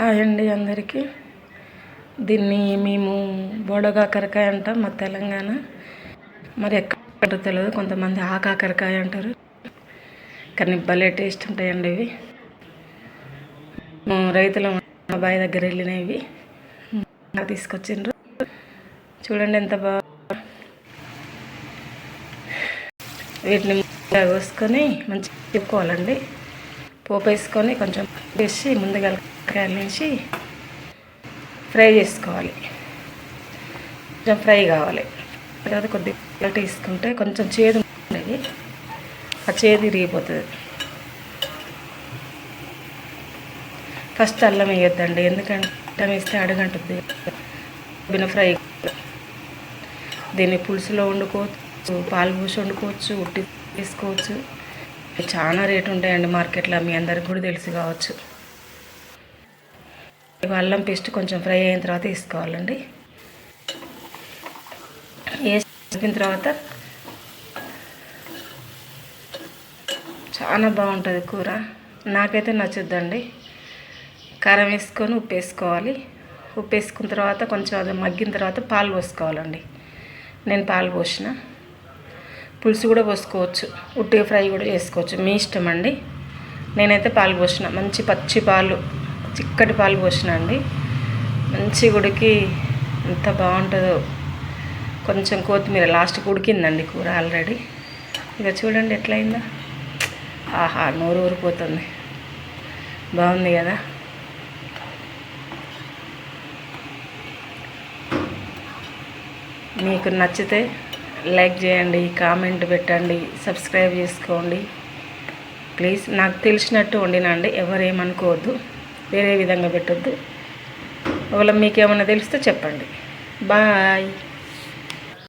Hi అండి అందరికీ. దీన్ని మేము బోడగాకరకాయ అంటాం మా తెలంగాణ. మరి ఎక్కడ తెలియదు కొంతమంది ఆకాకరకాయ అంటారు. కానీ భలే టేస్ట్ ఉంటాయండి ఇవి. మేము రైతుల అబ్బాయి దగ్గర వెళ్ళినవి నాకు తీసుకొచ్చిండ్రు. చూడండి ఎంత బాగా వీటిని కోసుకొని మంచిగా తిప్పుకోవాలండి. పోపు వేసుకొని కొంచెం వేసి ముందుగా వేసి ఫ్రై చేసుకోవాలి. కొంచెం ఫ్రై కావాలి. తర్వాత కొద్దిగా తీసుకుంటే కొంచెం చేదు ఉండేది ఆ చేదు ఇరిగిపోతుంది ఫస్ట్ అల్లం వేయొద్దండి. ఎందుకంటే అల్లం వేస్తే అడుగంటుంది. బిన ఫ్రై దీన్ని పులుసులో వండుకోవచ్చు పాలు పూసి వండుకోవచ్చు ఉట్టి తీసుకోవచ్చు. చాలా రేటు ఉంటాయండి మార్కెట్లో మీ అందరికి కూడా తెలుసు కావచ్చు. ఇవి అల్లం పేస్ట్ కొంచెం ఫ్రై అయిన తర్వాత వేసుకోవాలండి. వేసిన తర్వాత చాలా బాగుంటుంది కూర. నాకైతే నచ్చుద్దండి. కారం వేసుకొని ఉప్పు వేసుకోవాలి. ఉప్పు వేసుకున్న తర్వాత కొంచెం అది మగ్గిన తర్వాత పాలు పోసుకోవాలండి. నేను పాలు పోసిన. పులుసు కూడా పోసుకోవచ్చు ఉట్టిగా ఫ్రై కూడా చేసుకోవచ్చు. మీ ఇష్టం అండి? నేనైతే పాలు పోసిన. మంచి పచ్చి పాలు చిక్కటి పాలు పోసిన అండి. మంచి ఉడికి ఎంత బాగుంటుందో. కొంచెం కొత్తిమీర లాస్ట్కి ఉడికిందండి కూర ఆల్రెడీ. ఇక చూడండి ఎట్లయిందో. ఆహా నోరు ఊరిపోతుంది. బాగుంది కదా? మీకు నచ్చితే లైక్ చేయండి కామెంట్ పెట్టండి సబ్స్క్రైబ్ చేసుకోండి. ప్లీజ్ నాకు తెలిసినట్టు వండినండి ఎవరు ఏమనుకోవద్దు వేరే విధంగా పెట్టొద్దు. ఒకవేళ మీకు ఏమైనా తెలిస్తే చెప్పండి. బాయ్.